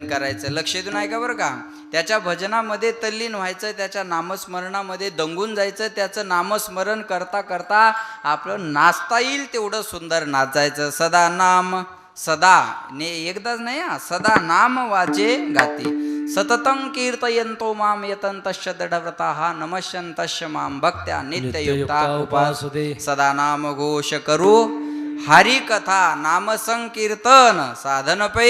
करायचं. लक्ष देऊन ऐका बरं का? त्याच्या भजनामध्ये तल्लीन व्हायचं त्याच्या नामस्मरणामध्ये दंगून जायचं त्याचं नामस्मरण करता करता आपलं नाचता येईल तेवढं सुंदर नाचायचं. सदा नाम सदा ने एकदाच नाही हा सदा नाम वाचे गाते. सततं कीर्तयंतो माम यतंतश्च दृढव्रता हा नमश्यंतश्च माम भक्त्या नित्ययुक्ता नित्ययुक्ता उपास उपासते. सदा नाम घोष करू. हरी कथा नाम संकीर्तन साधन पे.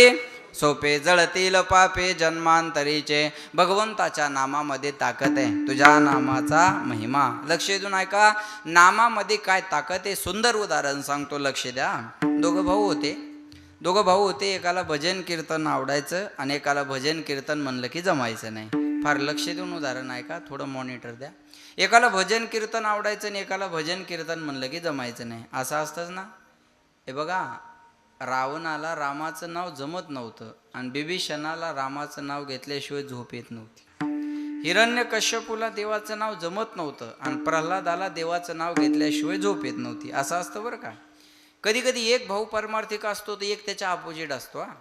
सोपे जळतील पापे जन्मांतरीचे. भगवंताच्या नामामध्ये ताकद आहे. तुझ्या नामाचा महिमा. लक्ष देऊन ऐका. नामामध्ये काय ताकद आहे? सुंदर उदाहरण सांगतो. लक्ष द्या. दोघं भाऊ होते. दोघं भाऊ होते. एकाला भजन कीर्तन आवडायचं आणि एकाला भजन कीर्तन म्हणलं की जमायचं नाही. फार लक्ष देऊन उदाहरण ऐका. थोडं मॉनिटर द्या. एकाला भजन कीर्तन आवडायचं आणि एकाला भजन कीर्तन म्हणलं की जमायचं नाही. असं असतंच ना? हे बघा. रावणाला रामाचं नाव जमत नव्हतं आणि बिभीषणाला रामाचं नाव घेतल्याशिवाय झोप येत नव्हती. हिरण्य कश्यपूला देवाचं नाव जमत नव्हतं आणि प्रल्हादाला देवाचं नाव घेतल्याशिवाय झोप येत नव्हती. असं असतं बरं का? कधी कधी एक भाऊ परमार्थिक असतो तर एक त्याच्या अपोजिट असतो हा.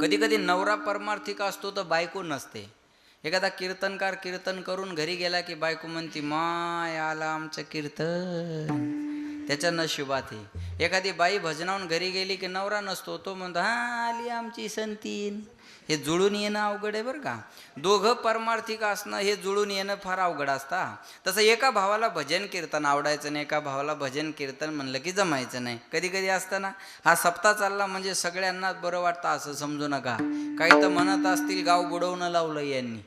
कधी कधी नवरा परमार्थिक असतो तर बायको नसते. एखादा कीर्तनकार कीर्तन करून घरी गेला की बायको म्हणती माय आला आमचं कीर्तन. त्याच्या नशिबात आहे. एखादी बाई भजनावून घरी गेली की नवरा नसतो तो म्हणतो हा आली आमची संतीन. हे जुळून येणं अवघड आहे बरं का. दोघं परमार्थिक असणं हे जुळून येणं फार अवघड असता. तसं एका भावाला भजन कीर्तन आवडायचं नाही एका भावाला भजन कीर्तन म्हणलं की जमायचं नाही. कधी कधी असतं ना हा सप्ताह चालला म्हणजे सगळ्यांना बरं वाटतं असं समजू नका. काही तर म्हणत असतील गाव बुडवणं लावलं यांनी.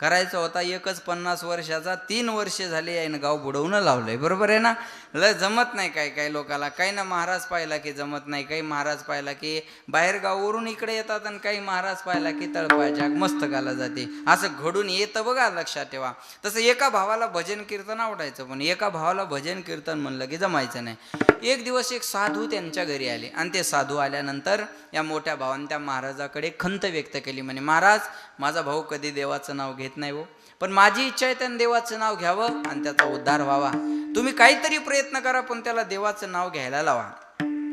करायचा होता एकच पन्नास वर्षाचा तीन वर्षे झाले यानं गाव बुडवून लावलंय. बरोबर आहे ना? लय जमत नाही काही काही लोकाला. काही ना महाराज पाहिला की जमत नाही काही महाराज पाहिला की बाहेर गावावरून इकडे येतात आणि काही महाराज पाहिला की तळपायच्या मस्तकाला जाते. असं घडून येतं बघा लक्षात ठेवा. तसं एका भावाला भजन कीर्तन आवडायचं पण एका भावाला भजन कीर्तन म्हणलं की जमायचं नाही. एक दिवस एक साधू त्यांच्या घरी आले. आणि ते साधू आल्यानंतर या मोठ्या भावाने त्या महाराजाकडे खंत व्यक्त केली. म्हणे महाराज माझा भाऊ कधी देवाचं नाव घेत नाही हो. पण माझी इच्छा आहे त्यानं देवाचं नाव घ्यावं आणि त्याचा उद्धार व्हावा. तुम्ही काहीतरी प्रयत्न करा पण त्याला देवाचं नाव घ्यायला लावा.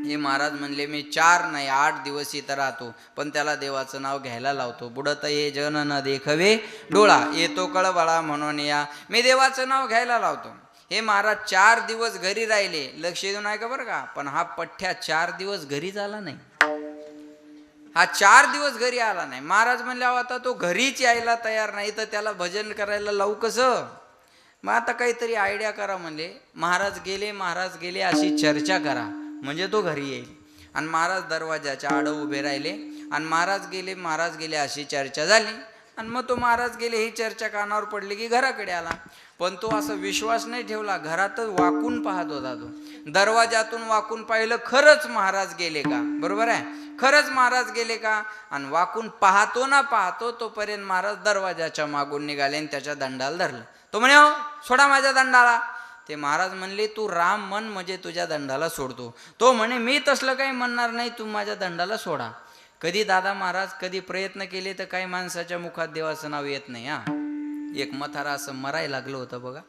हे महाराज म्हणले मी चार नाही आठ दिवस इथं राहतो पण त्याला देवाचं नाव घ्यायला लावतो. बुडत ये जन न देखवे डोळा येतो कळबळा म्हणून या. मी देवाचं नाव घ्यायला लावतो. हे महाराज चार दिवस घरी राहिले. लक्ष देऊन आहे का बरं का पण हा पठ्ठ्या चार दिवस घरी झाला नाही. हा चार दिवस घरी आला नाही. महाराज म्हणले आता तो घरीच यायला तयार नाही तर त्याला भजन करायला लावू कसं? मग आता काहीतरी आयडिया करा म्हणले. महाराज गेले महाराज गेले अशी चर्चा करा. म्हणजे तो घरी येईल. आणि महाराज दरवाजाच्या आडं उभे राहिले. आणि महाराज गेले महाराज गेले अशी चर्चा झाली. आणि मग तो महाराज गेले ही चर्चा कानावर पडली की घराकडे आला. पण तो असा विश्वास नाही ठेवला घरातच वाकून पाहत होता तो. दरवाजातून वाकून पाहिलं खरंच महाराज गेले का? बरोबर आहे? खरंच महाराज गेले का? आणि वाकून पाहतो ना पाहतो तोपर्यंत महाराज दरवाजाच्या मागून निघाले आणि त्याच्या दंडाला धरलं. तो म्हणे "अहो, सोडा माझ्या दंडाला. ते महाराज म्हणले तू राम मन म्हणजे तुझ्या दंडाला सोडतो. तो म्हणे मी तसलं काही म्हणणार नाही तू माझ्या दंडाला सोडा. कधी दादा महाराज कधी प्रयत्न केले तर काही माणसाच्या मुखात देवाचं नाव येत नाही हा. एक मथारा असं मरायला लागलं होतं बघा.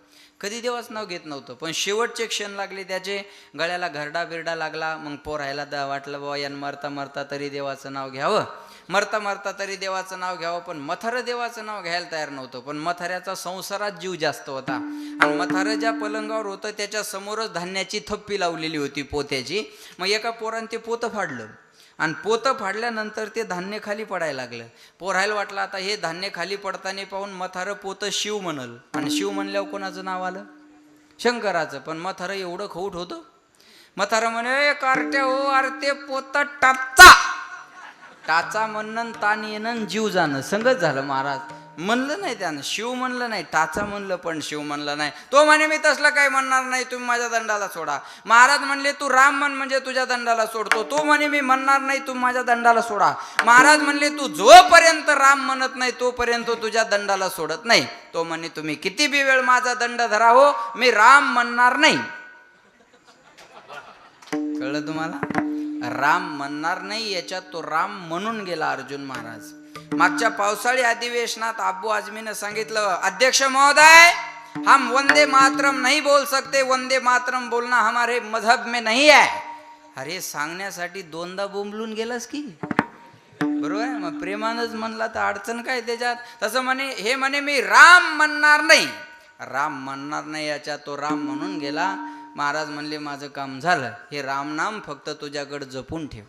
कधी देवाचं नाव घेत नव्हतं पण शेवटचे क्षण लागले त्याचे गळ्याला घरडा बिरडा लागला मग पोरायला द वाटलं बाबा यान मरता मरता तरी देवाचं नाव घ्यावं. मरता मरता तरी देवाचं नाव घ्यावं पण मथारं देवाचं नाव घ्यायला तयार नव्हतं. पण मथाऱ्याचा संसारात जीव जास्त होता. आणि मथारं ज्या पलंगावर होतं त्याच्या समोरच धान्याची थप्पी लावलेली होती पोत्याची. मग एका पोरानं ते पोतं फाडलं. आणि पोतं फाडल्यानंतर ते धान्य खाली पडायला लागलं. पोरायला वाटलं आता हे धान्य खाली पडताना पाहून मथारं पोतं शिव म्हणल. आणि शिव म्हणल्यावर कोणाचं नाव आलं? शंकराचं. पण मथारं एवढं खऊट होतं. मथारं म्हणे "ए, कार्ट्या हो अरे ते पोतं टाचा. टाचा म्हणणं ताण येणं जीव जाणं. संगत झालं महाराज. म्हणलं नाही त्यानं. शिव म्हणलं नाही टाचा म्हणलं पण शिव म्हणलं नाही. तो म्हणे मी तसलं काही म्हणणार नाही तुम्ही माझ्या दंडाला सोडा. महाराज म्हणले तू राम म्हण म्हणजे तुझ्या दंडाला सोडतो. तो म्हणे मी म्हणणार नाही तू माझ्या दंडाला सोडा. महाराज म्हणले तू जोपर्यंत राम म्हणत नाही तोपर्यंत तुझ्या दंडाला सोडत नाही. तो म्हणे तुम्ही किती बी वेळ माझा दंड धरा हो मी राम म्हणणार नाही. कळलं तुम्हाला? राम म्हणणार नाही याच्यात तो राम म्हणून गेला अर्जुन महाराज. मागच्या पावसाळी अधिवेशनात अब्बू आजमीनं सांगितलं अध्यक्ष महोदय हम वंदे मातरम नहीं बोल सकते वंदे मातरम बोलना हमारे मजहब में नहीं आहे अरे सांगण्यासाठी दोनदा बोंबलून गेलास की? बरोबर आहे? मग प्रेमानंच म्हणला तर अडचण काय त्याच्यात? तसं म्हणे हे म्हणे मी राम म्हणणार नाही. राम म्हणणार नाही याच्यात तो राम म्हणून गेला. महाराज म्हणले माझं काम झालं. हे रामनाम फक्त तुझ्याकडे जपून ठेव.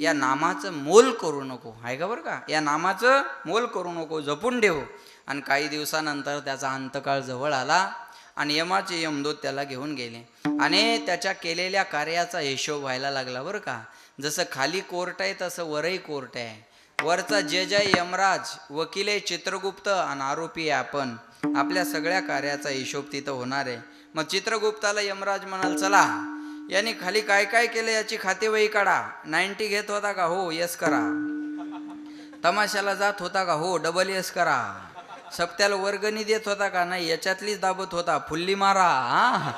या नामाचं मोल करू नको. आहे का बरं का? या नामाचं मोल करू नको जपून ठेव. आणि काही दिवसानंतर त्याचा अंतकाळ जवळ आला आणि यमाचे यमदूत त्याला घेऊन गेले. आणि त्याच्या केलेल्या कार्याचा हिशोब व्हायला लागला बरं का? जसं खाली कोर्ट आहे तसं वरही कोर्ट आहे. वरचा जे जय यमराज वकिले आहे चित्रगुप्त आणि आरोपी आहे आपण. आपल्या सगळ्या कार्याचा हिशोब तिथं होणार आहे. मग चित्रगुप्ताला यमराज म्हणाल चला यांनी खाली काय काय केलं याची खातेवही काढा. नाईन्टी घेत होता का? हो यस करा. तमाशाला जात होता का? हो डबल यस करा. सप्त्याला वर्गणी देत होता का? नाही याच्यातलीच दाबत होता. फुल्ली मारा हा?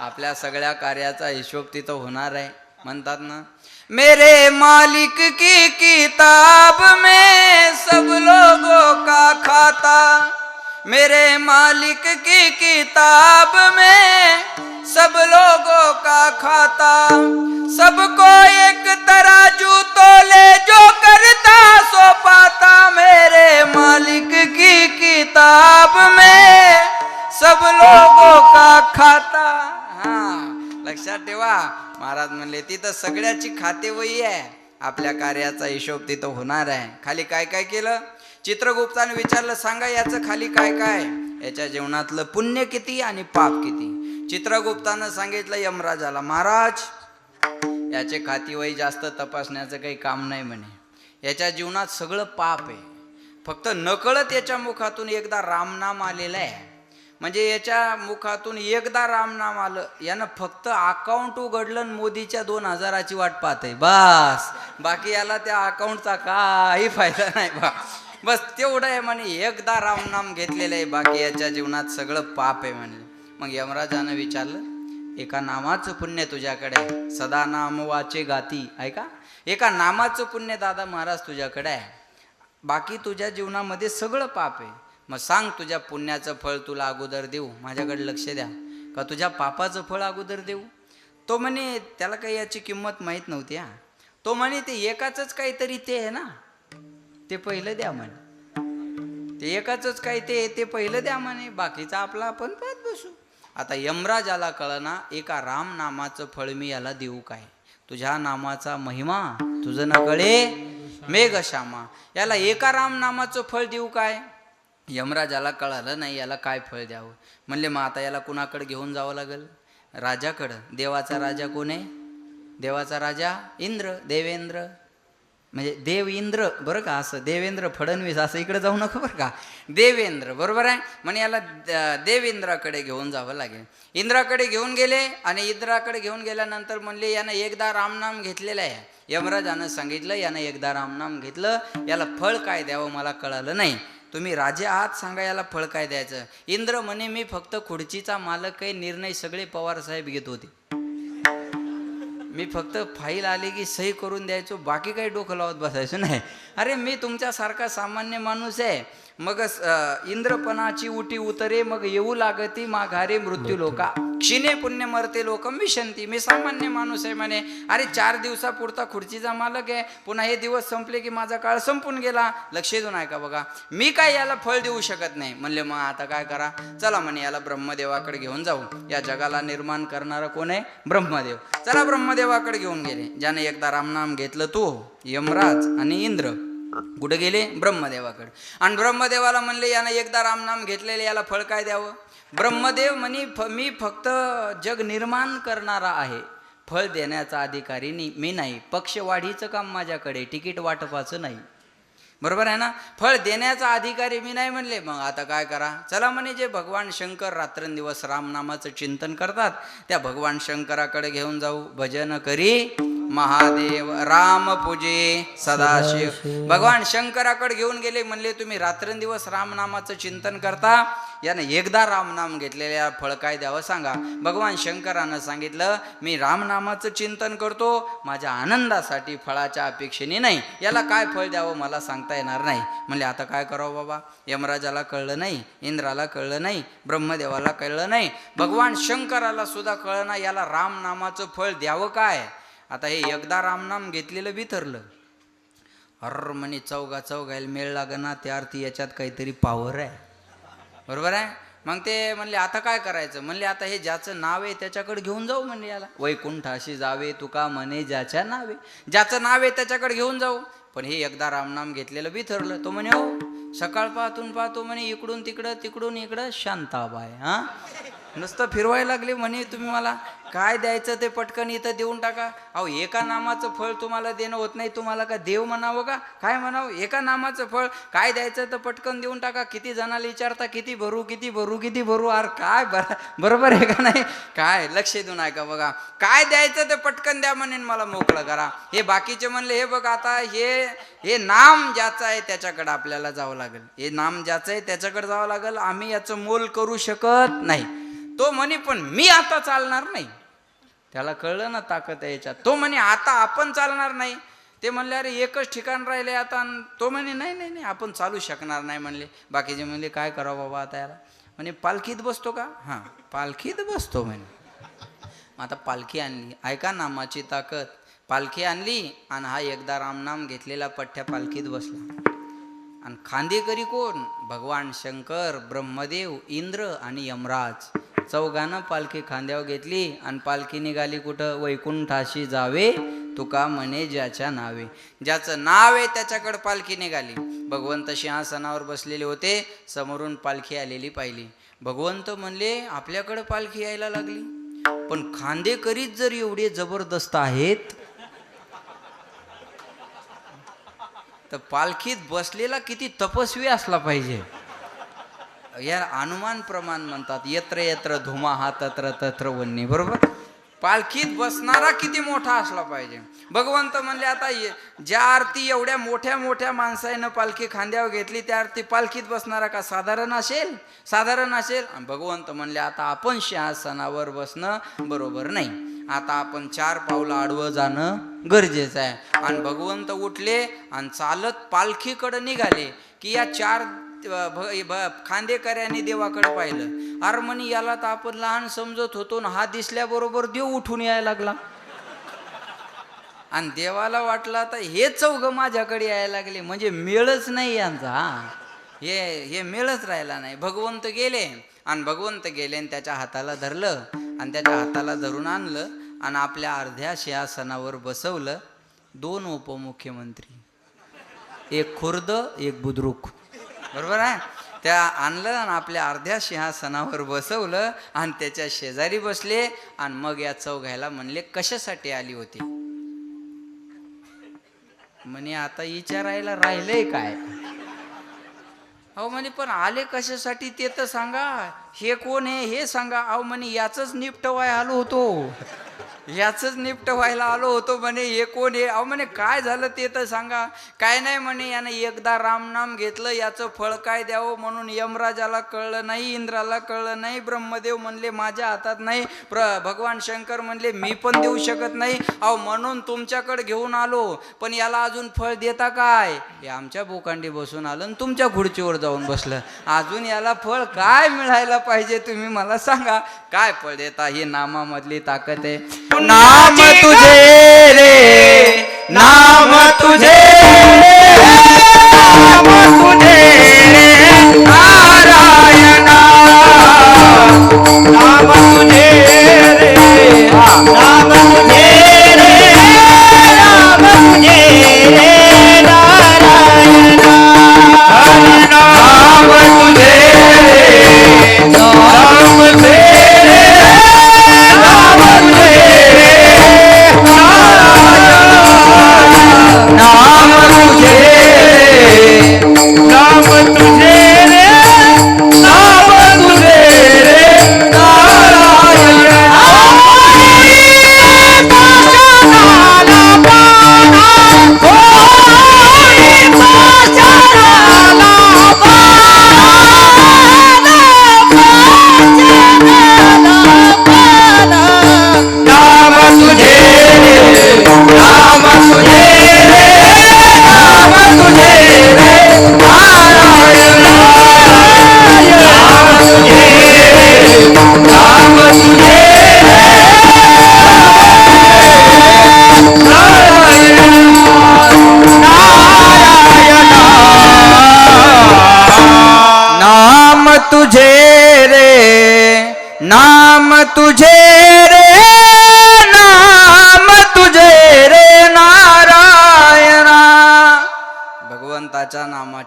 आपल्या सगळ्या कार्याचा हिशोब तिथं होणार आहे. म्हणतात ना मेरे मालिक की किताब में सब लोगों का खाता। मेरे मालिक की किताब में सबको एक तराजू तोले जो करता सो पाता मेरे मालिक की किताब में। सब लोगों का खाता हा लक्षात ठेवा महाराज म्हणले तिथं सगळ्याची खातेवही आहे. आपल्या कार्याचा हिशोब तिथं होणार आहे. खाली काय काय केलं? चित्रगुप्ताने विचारलं सांगा याचं खाली काय काय? याच्या जीवनातलं पुण्य किती आणि पाप किती? चित्रगुप्तानं सांगितलं यमराजाला महाराज याचे खातीवही जास्त तपासण्याचं काही काम नाही म्हणे. याच्या जीवनात सगळं पाप आहे. फक्त नकळत याच्या मुखातून एकदा रामनाम आलेलं आहे. म्हणजे याच्या मुखातून एकदा रामनाम आलं यानं फक्त अकाउंट उघडलं आणि मोदीच्या दोन हजाराची वाट पाहते बस. बाकी याला त्या अकाउंटचा काही फायदा नाही बा. बस तेवढं आहे म्हणे एकदा रामनाम घेतलेलं आहे. बाकी याच्या जीवनात सगळं पाप आहे म्हणे. मग यमराजानं विचारलं एका नामाचं पुण्य तुझ्याकडे आहे. सदा नाम वाचे गाती. ऐका? एका नामाचं पुण्य दादा महाराज तुझ्याकडे आहे. बाकी तुझ्या जीवनामध्ये सगळं पाप आहे. मग सांग तुझ्या पुण्याचं फळ तुला अगोदर देऊ. माझ्याकडे लक्ष द्या. का तुझ्या पापाचं फळ अगोदर देऊ? तो म्हणे त्याला काही याची किंमत माहीत नव्हती हा. तो म्हणे ते एकाच काहीतरी ते आहे ना. ते पहिलं द्या म्हणे. ते एकाच काही ते ते पहिलं द्या म्हणे. बाकीचा आपला आपण पाहत बसू. आता यमराजाला कळना एका राम नामाचं फळ मी याला देऊ काय? तुझ्या नामाचा महिमा तुझं ना कळे मेघश्यामा याला एका राम नामाचं फळ देऊ काय? यमराजाला कळालं नाही याला काय फळ द्यावं? म्हणले मग आता याला कुणाकडे घेऊन जावं लागेल? राजाकडं. देवाचा राजा कोण आहे? देवाचा राजा इंद्र देवेंद्र. म्हणजे देव इंद्र बरं का असं देवेंद्र फडणवीस असं इकडे जाऊ नको बरं का. देवेंद्र बरोबर आहे? म्हणे याला देवेंद्राकडे घेऊन जावं लागेल. इंद्राकडे घेऊन गेले आणि इंद्राकडे घेऊन गेल्यानंतर म्हणले यानं एकदा रामनाम घेतलेलं आहे. यमराजानं सांगितलं यानं एकदा रामनाम घेतलं. याला फळ काय द्यावं मला कळालं नाही. तुम्ही राजे आहात सांगा याला फळ काय द्यायचं. इंद्र म्हणे मी फक्त खुर्चीचा मालक आहे निर्णय सगळे पवार साहेब घेत होते. मी फक्त फाईल आली की सही करून द्यायचो बाकी काही डोकं लावत बसायचं. नाही. अरे मी तुमच्यासारखा सामान्य माणूस आहे. मग इंद्रपणाची उटी उतरे मग येऊ लागती माघारे मृत्यू. लोका. क्षिणे पुण्य मरते लोक विशंती मी सामान्य माणूस आहे म्हणे. अरे चार दिवसापुरता खुर्चीचा मालक आहे. पुन्हा हे दिवस संपले की माझा काळ संपून गेला. लक्ष देऊन ऐका बघा. मी काय याला फळ देऊ शकत नाही. म्हणले मग आता काय करा? चला म्हणे याला ब्रह्मदेवाकडे घेऊन जाऊ. या जगाला निर्माण करणारा कोण आहे? ब्रह्मदेव. चला ब्रह्मदेवाकडे घेऊन गेले. ज्याने एकदा रामनाम घेतलं तो यमराज आणि इंद्र. कुठे गेले? ब्रह्मदेवाकडे. आणि ब्रह्मदेवाला म्हणले यानं एकदा रामनाम घेतलेले याला फळ काय द्यावं? ब्रह्मदेव म्हणे फ मी फक्त जग निर्माण करणारा आहे. फळ देण्याचा अधिकारी मी नाही. पक्षवाढीचं काम माझ्याकडे तिकीट वाटपाचं नाही. बरोबर आहे ना? फळ देण्याचा अधिकारी मी नाही म्हणले. मग आता काय करा? चला म्हणे जे भगवान शंकर रात्रंदिवस रामनामाचं चिंतन करतात त्या भगवान शंकराकडे घेऊन जाऊ. भजन करी महादेव राम पूजे सदाशिव. भगवान शंकराकडे घेऊन गेले म्हणले तुम्ही रात्रंदिवस रामनामाचं चिंतन करता यानं एकदा रामनाम घेतलेल्या फळ काय द्यावं सांगा. भगवान शंकरानं सांगितलं मी रामनामाचं चिंतन करतो माझ्या आनंदासाठी फळाच्या अपेक्षेने नाही. याला काय फळ द्यावं मला सांगता येणार नाही. म्हणजे आता काय करावं बाबा? यमराजाला कळलं नाही इंद्राला कळलं नाही ब्रह्मदेवाला कळलं नाही. भगवान शंकराला सुद्धा कळलं नाही याला रामनामाचं फळ द्यावं काय? आता हे एकदा रामनाम घेतलेलं बिथरलं. हर म्हणे चौगा चौगायला मेळ लागना त्या अर्थी याच्यात काहीतरी पावर आहे. बरोबर आहे? मग ते म्हणले आता काय करायचं? म्हणले आता हे ज्याचं नाव आहे त्याच्याकडे घेऊन जाऊ म्हणले याला. वैकुंठाशी जावे तुका म्हणे ज्याच्या नावे. ज्याचं नाव आहे त्याच्याकडे घेऊन जाऊ. पण हे एकदा रामनाम घेतलेलं बिथरलं तो म्हणे हो सकाळ पाहतून पाहतो म्हणे इकडून तिकडं तिकडून इकडं शांताबाय हा? नुसतं फिरवायला लागले म्हणे तुम्ही मला. काय द्यायचं ते पटकन इथं देऊन टाका. अहो एका नामाचं फळ तुम्हाला देणं होत नाही तुम्हाला का देव म्हणावं का? काय म्हणावं? एका नामाचं फळ काय द्यायचं तर पटकन देऊन टाका. किती जणाला विचारता किती भरू किती भरू किती भरू? अरे काय बरोबर आहे का नाही? काय? लक्ष देऊन ऐका बघा. काय द्यायचं ते पटकन द्या म्हणेन मला मोकळं करा. हे बाकीचे म्हणले हे बघ आता हे हे नाम ज्याचं आहे त्याच्याकडे आपल्याला जावं लागेल. हे नाम ज्याचं आहे त्याच्याकडे जावं लागेल. आम्ही याचं मोल करू शकत नाही. तो म्हणे पण मी आता चालणार नाही. त्याला कळलं ना ताकद आहे याच्यात. तो म्हणे आता आपण चालणार नाही. ते म्हणले अरे एकच ठिकाण राहिले आता. तो म्हणे नाही नाही नाही आपण चालू शकणार नाही. म्हणले. बाकीचे म्हणले काय करावं बाबा आता याला? म्हणे पालखीत बसतो का? हां पालखीत बसतो म्हणे. आता पालखी आणली. ऐका नामाची ताकद. पालखी आणली आणि हा एकदा रामनाम घेतलेला पठ्ठ्या पालखीत बसला. आणि खांदेकरी कोण? भगवान शंकर ब्रह्मदेव इंद्र आणि यमराज. चौघानं पालखी खांद्यावर घेतली आणि पालखी निघाली कुठं? वैकुंठाशी जावे तुका म्हणे ज्याच्या नावे. ज्याचं नाव आहे त्याच्याकडे पालखी निघाली. भगवंत सिंहासनावर बसलेले होते समोरून पालखी आलेली पाहिली. भगवंत म्हणले आपल्याकडे पालखी यायला लागली. पण खांदेकरीच जर एवढे जबरदस्त आहेत तर पालखीत बसलेला किती तपस्वी असला पाहिजे. या अनुमान प्रमाण म्हणतात यत्र यत्र धुमा हा तत्र तत्र वन्नी बरोबर? पालखीत बसणारा किती मोठा असला पाहिजे. भगवंत म्हणले आता ज्या आरती एवढ्या मोठ्या मोठ्या माणसानं पालखी खांद्यावर घेतली त्या आरती पालखीत बसणारा का साधारण असेल? साधारण असेल? आणि भगवंत म्हणले आता आपण सिंहासनावर बसणं बरोबर नाही. आता आपण चार पावलं आडवं जाणं गरजेचं आहे. आणि भगवंत उठले आणि चालत पालखीकडं निघाले की या चार खांदेकऱ्याने देवाकडे पाहिलं. अरे म्हणे याला तर आपण लहान समजत होतो ना हा दिसल्याबरोबर देव उठून यायला लागला. आणि देवाला वाटलं तर हे चौघ माझ्याकडे यायला लागले. म्हणजे मेळच नाही यांचा हे हे मेळच राहिला नाही. भगवंत गेले आणि भगवंत गेले आणि त्याच्या हाताला धरलं आणि त्याच्या हाताला धरून आणलं आणि आपल्या अर्ध्या सिंहासनावर बसवलं. दोन उपमुख्यमंत्री. एक खुर्द एक बुद्रुक. बरोबर आहे? त्या आणलं आणि आपल्या अर्ध्या सिंहासनावर बसवलं आणि त्याच्या शेजारी बसले आणि मग या चौघायला म्हणले कशासाठी आली होती? म्हणे आता विचारायला राहिलंय काय? अहो म्हणे पण आले कशासाठी ते तर सांगा. हे कोण आहे हे सांगा. अहो म्हणे याच निपटवाय आलो होतो. याच निपट व्हायला आलो होतो म्हणे हे कोण हे अहो म्हणे काय झालं ते तर सांगा. काय नाही म्हणे यानं एकदा रामनाम घेतलं याचं फळ काय द्यावं म्हणून यमराजाला कळलं नाही इंद्राला कळलं नाही ब्रह्मदेव म्हणले माझ्या हातात नाही. प्र भगवान शंकर म्हणले मी पण देऊ शकत नाही. अहो म्हणून तुमच्याकडे घेऊन आलो. पण याला अजून फळ देता काय? हे आमच्या बोकांडी बसून आलं आणि तुमच्या खुर्चीवर जाऊन बसलं. अजून याला फळ काय मिळायला पाहिजे तुम्ही मला सांगा. काय फळ देता? ही नामामधली ताकद आहे. नाम तुझे रे नाम तुझे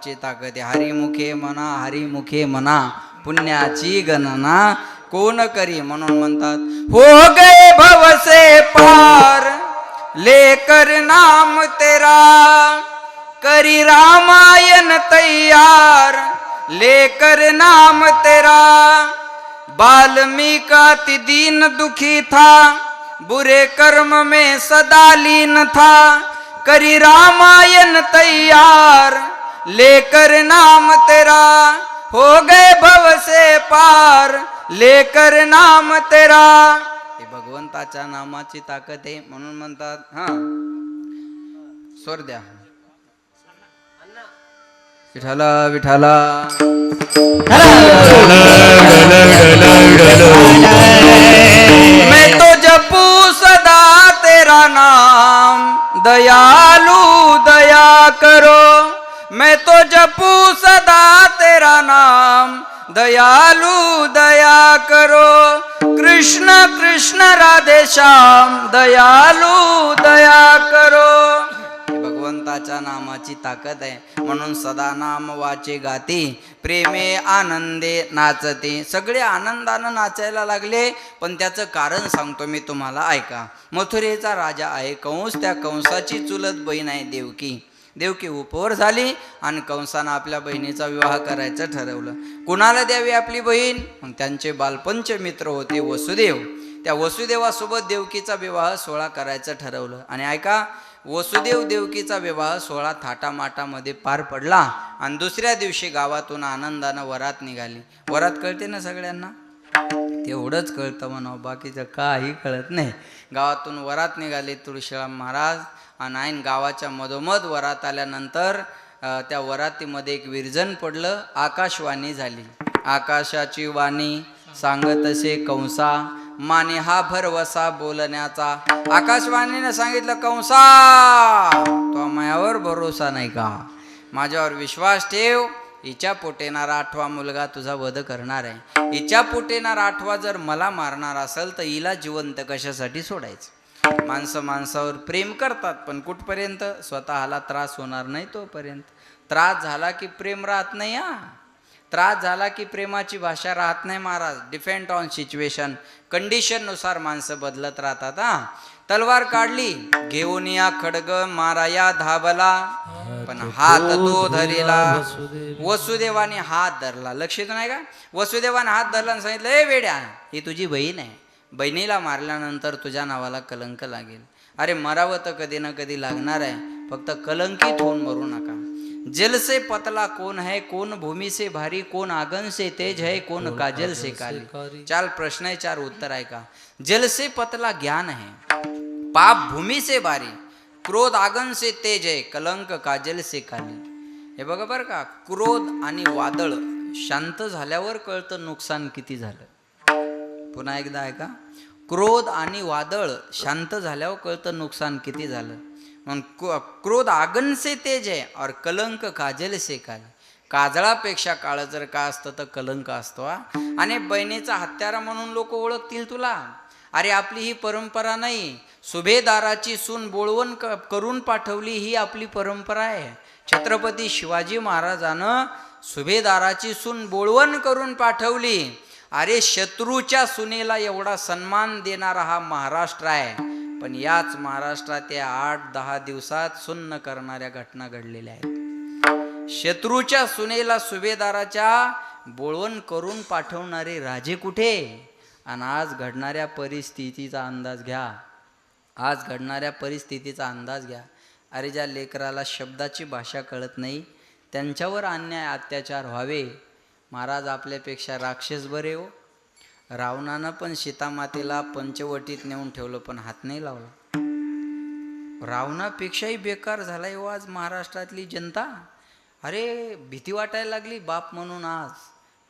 नामाची ताकद हरिमुखे म्हणा हरिमुखे म्हणा पुण्याची गणना कोण करी म्हणून म्हणतात हो गे भवसे पार लेकर नाम तेरा. करी रामायण तैयार लेकर नाम तेरा. बाल्मीका दीन दुखी था बुरे कर्म में सदा लीन था. करी रामायण तैयार लेकर नाम तेरा हो गए भव से पार. लेकर नाम तेरा. हे भगवंताच्या नामाची ताकद आहे म्हणून म्हणतात हा. स्वर द्या. विठाला विठाला दयालु दया करो। कृष्ण कृष्ण राधे श्याम दयालु दया करो। भगवंताच्या नामाची ताकद आहे. म्हणून सदा नाम वाचे गाती प्रेमे आनंदे नाचते. सगळे आनंदानं नाचायला लागले पण त्याचं कारण सांगतो मी तुम्हाला ऐका. मथुरेचा राजा आहे कंस त्या कंसाची चुलत बहीण आहे देवकी. देवकी उपवर झाली आणि कंसानं आपल्या बहिणीचा विवाह करायचं ठरवलं. कुणाला द्यावी आपली बहीण? मग त्यांचे बालपंच मित्र होते वसुदेव. त्या वसुदेवासोबत देवकीचा विवाह सोहळा करायचं ठरवलं. आणि ऐका वसुदेव देवकीचा विवाह सोहळा थाटामाटामध्ये पार पडला आणि दुसऱ्या दिवशी गावातून आनंदानं वरात निघाली. वरात कळते ना सगळ्यांना? तेवढंच कळतं म्हणा बाकीचं काही कळत नाही. गावातून वरात निघाली तुळशीराम महाराज. आणि गावाच्या मधोमध वरात आल्यानंतर त्या वरातीमध्ये एक विरजन पडलं आकाशवाणी झाली. आकाशाची वाणी सांगत असे कंसा माने हा भरवसा बोलण्याचा. आकाशवाणीने सांगितलं कंसा तो मायावर भरोसा नाही का? माझ्यावर विश्वास ठेव हिच्या पोटेनार आठवा मुलगा तुझा वध करणार आहे. हिच्या पोटेनार आठवा जर मला मारणार असेल तर हिला जिवंत कशासाठी सोडायचं? माणसं माणसावर प्रेम करतात पण कुठपर्यंत? स्वतःला त्रास होणार नाही तोपर्यंत. त्रास झाला की प्रेम राहत नाही हा. त्रास झाला की प्रेमाची भाषा राहत नाही महाराज. डिपेंड ऑन सिच्युएशन कंडिशननुसार माणसं बदलत राहतात हा. तलवार काढली घेऊन या खडग माराया धाबला. पण हात तो धरिला. वसुदेवाने हात धरला. लक्ष येत नाही का? वसुदेवाने हात धरला आणि सांगितलं ए वेड्या ही तुझी बहीण आहे. बहिणीला मारल्यानंतर तुझ्या नावाला कलंक लागेल. अरे मरावं तर कधी ना कधी लागणार आहे. फक्त कलंकित होऊन मरू नका. जल से पतला कौन है कौन भूमि से भारी कौन आगन से तेज है कौन काजल से काली चार प्रश्न है चार उत्तर आहे का जल से पतला ज्ञान है पाप भूमि से भारी क्रोध आगन से तेज है कलंक काजल से काली हे बघा बरं का क्रोध आणि वादळ शांत झाल्यावर कळतं नुकसान किती झालं. पुन्हा एकदा आहे का क्रोध आणि वादळ शांत झाल्यावर कळतं नुकसान किती झालं. मग क्रोध आगनसे तेज आहे और कलंक काजल से काल. काजळापेक्षा काळं जर का असतं तर कलंक असतो आणि बहिणीचा हत्यारा म्हणून लोक ओळखतील तुला. अरे आपली ही परंपरा नाही. सुभेदाराची सून बोळवण क- करून पाठवली ही आपली परंपरा आहे. छत्रपती शिवाजी महाराजानं सुभेदाराची सून बोळवण करून पाठवली. अरे शत्रूच्या सुनेला एवढा सन्मान देणारा हा महाराष्ट्र आहे. पण याच महाराष्ट्रात या आठ दहा दिवसात सुन्न करणाऱ्या घटना घडलेल्या आहेत. शत्रूच्या सुनेला सुभेदाराच्या बोळवण करून पाठवणारे राजे कुठे? आणि आज घडणाऱ्या परिस्थितीचा अंदाज घ्या. आज घडणाऱ्या परिस्थितीचा अंदाज घ्या. अरे ज्या लेकराला शब्दाची भाषा कळत नाही त्यांच्यावर अन्याय अत्याचार व्हावे. महाराज आपल्यापेक्षा राक्षस बरे हो. रावणानं पण सीतामातेला पंचवटीत नेऊन ठेवलं पण हात नाही लावला. रावणापेक्षाही बेकार झालाय हो आज महाराष्ट्रातली जनता. अरे भीती वाटायला लागली बाप म्हणून आज.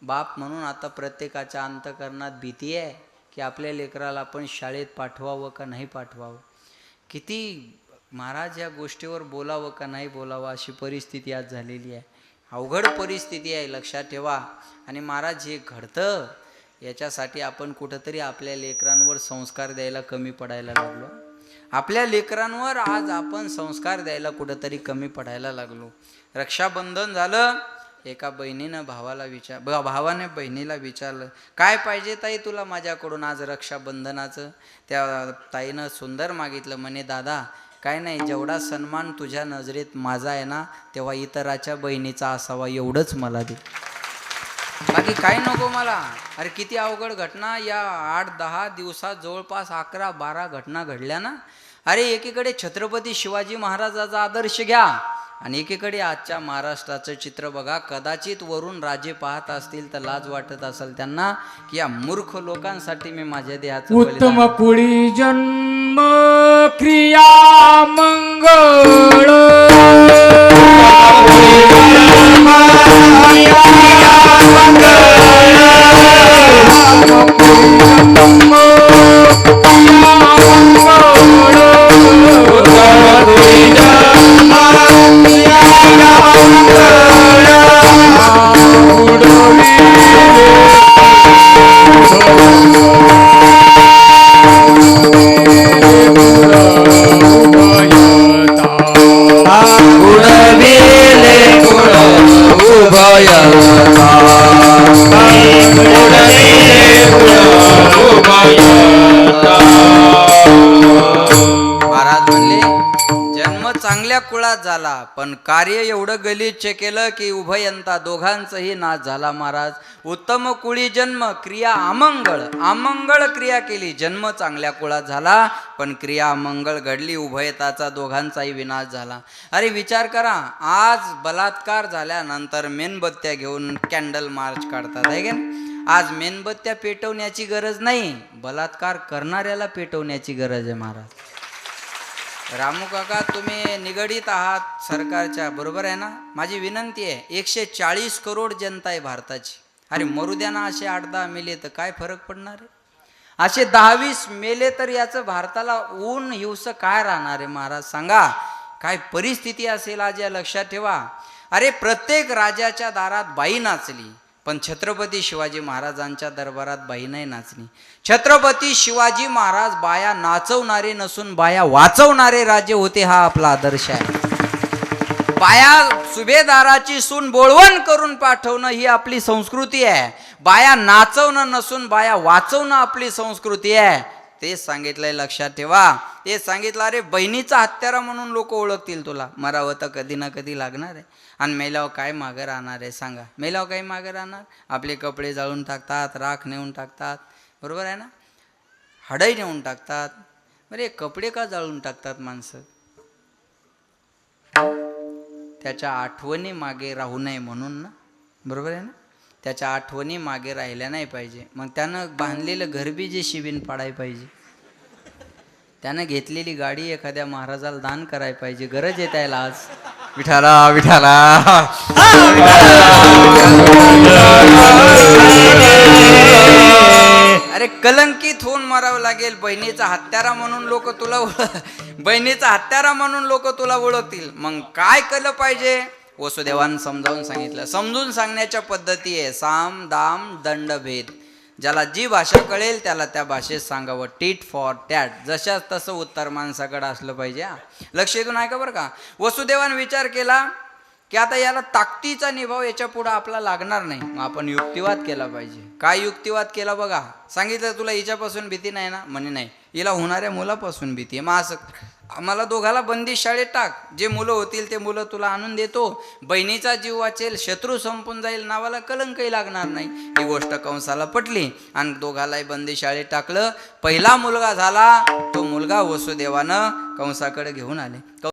बाप म्हणून आता प्रत्येकाच्या अंतकरणात भीती आहे की आपल्या लेकराला आपण शाळेत पाठवावं का नाही पाठवावं? किती महाराज या गोष्टीवर बोलावं का नाही बोलावं अशी परिस्थिती आज झालेली आहे. अवघड परिस्थिती आहे लक्षात ठेवा. आणि महाराज हे घडतं याच्यासाठी आपण कुठंतरी आपल्या लेकरांवर संस्कार द्यायला कमी पडायला लागलो. आपल्या लेकरांवर आज आपण संस्कार द्यायला कुठंतरी कमी पडायला लागलो. रक्षाबंधन झालं एका बहिणीनं भावाला विचार भावाने बहिणीला विचारलं काय पाहिजे ताई तुला माझ्याकडून आज रक्षाबंधनाचं? त्या ताईनं सुंदर मागितलं म्हणे दादा काय नाही जेवढा सन्मान तुझ्या नजरेत माझा आहे ना तेव्हा इतराच्या बहिणीचा असावा एवढंच मला दे. बाकी काय नको मला. अरे किती अवघड घटना या आठ दहा दिवसात जवळपास अकरा बारा घटना घडल्या ना. अरे एकीकडे छत्रपती शिवाजी महाराजाचा आदर्श घ्या. आणि एकीकडे आजच्या महाराष्ट्राचं चित्र बघा. कदाचित वरून राजे पाहत असतील तर लाज वाटत असेल त्यांना की या मूर्ख लोकांसाठी मी माझ्या देहाचं उत्तम कुळी जन्म क्रिया मंगळ. पण कार्य एवढं गलिच्छ केलं की उभयंता दोघांचाही नाश झाला महाराज. उत्तम कुळी जन्म क्रिया अमंगळ. अमंगळ क्रिया केली जन्म चांगल्या कुळात झाला पण क्रिया अमंगळ घडली उभयताचा दोघांचाही विनाश झाला. अरे विचार करा आज बलात्कार झाल्यानंतर मेणबत्त्या घेऊन कॅन्डल मार्च काढतात आहे का आज मेणबत्त्या पेटवण्याची गरज नाही बलात्कार करणाऱ्याला पेटवण्याची गरज आहे महाराज. रामू काका तुम्ही निगडीत आहात सरकारच्या बरोबर आहे ना? माझी विनंती आहे एकशे चाळीस करोड जनता आहे भारताची. अरे मरू असे आठ दहा मेले तर काय फरक पडणार आहे? असे दहावीस मेले तर याचं भारताला ऊन हिवस काय राहणार आहे महाराज? सांगा काय परिस्थिती असेल आज या लक्षात ठेवा. अरे प्रत्येक राजाच्या दारात बाई नाचली. पण छत्रपती शिवाजी महाराजांच्या दरबारात बाई नाही नाचणी. छत्रपती शिवाजी महाराज बाया नाचवणारे नसून बाया वाचवणारे राजे होते हा आपला आदर्श आहे. बाया सुभेदाराची सून बोळवण करून पाठवणं ही आपली संस्कृती आहे. बाया नाचवणं नसून बाया वाचवणं आपली संस्कृती आहे. तेच सांगितलंय लक्षात ठेवा. हे सांगितलं अरे बहिणीचा हत्यारा म्हणून लोक ओळखतील तुला. मरावं तर कधी ना कधी लागणार आहे. आणि मेल्यावर काय मागं राहणार आहे सांगा. मेल्यावर काय मागं राहणार? आपले कपडे जाळून टाकतात राख नेऊन टाकतात. बरोबर आहे ना? हडई नेऊन टाकतात. बरे कपडे का जाळून टाकतात माणसं? त्याच्या आठवणी मागे राहू नये म्हणून ना? बरोबर आहे ना? त्याच्या आठवणी मागे राहिल्या नाही पाहिजे. मग त्यानं बांधलेलं घर बी जे शिबीन पाडाय पाहिजे. त्यानं घेतलेली गाडी एखाद्या महाराजाला दान करायला पाहिजे. गरज आहे त्याला आज. विठाला विठाला. अरे कलंकित होऊन मरावं लागेल. बहिणीचा हत्यारा म्हणून लोक तुला बहिणीचा हत्यारा म्हणून लोक तुला ओळखतील. मग काय केलं पाहिजे? वसुदेवानं समजावून सांगितलं. समजून सांगण्याच्या पद्धती आहे साम दाम दंड भेद. ज्याला जी भाषा कळेल त्याला त्या भाषेत सांगावं. Tit for tat. जशाच तसं उत्तर माणसाकडं असलं पाहिजे हा. लक्ष येतून आहे का बरं का. वसुदेवानं विचार केला की आता याला ताकदीचा निभाव याच्यापुढे आपला लागणार नाही. मग आपण युक्तिवाद केला पाहिजे. काय युक्तिवाद केला बघा. सांगितलं तुला हिच्यापासून भीती नाही ना? म्हणे नाही. हिला होणाऱ्या मुलापासून भीती आहे. मग असं आम्हाला दोघाला बंदी शाळेत टाक. जे मुलं होतील ते मुलं तुला आणून देतो. बहिणीचा जीव वाचेल शत्रू संपून जाईल नावाला कलंकही लागणार नाही. ही गोष्ट कंसाला पटली आणि दोघालाही बंदी शाळेत टाकलं. पहिला मुलगा झाला तो मुलगा वसुदेवानं कंसाकडे घेऊन आले.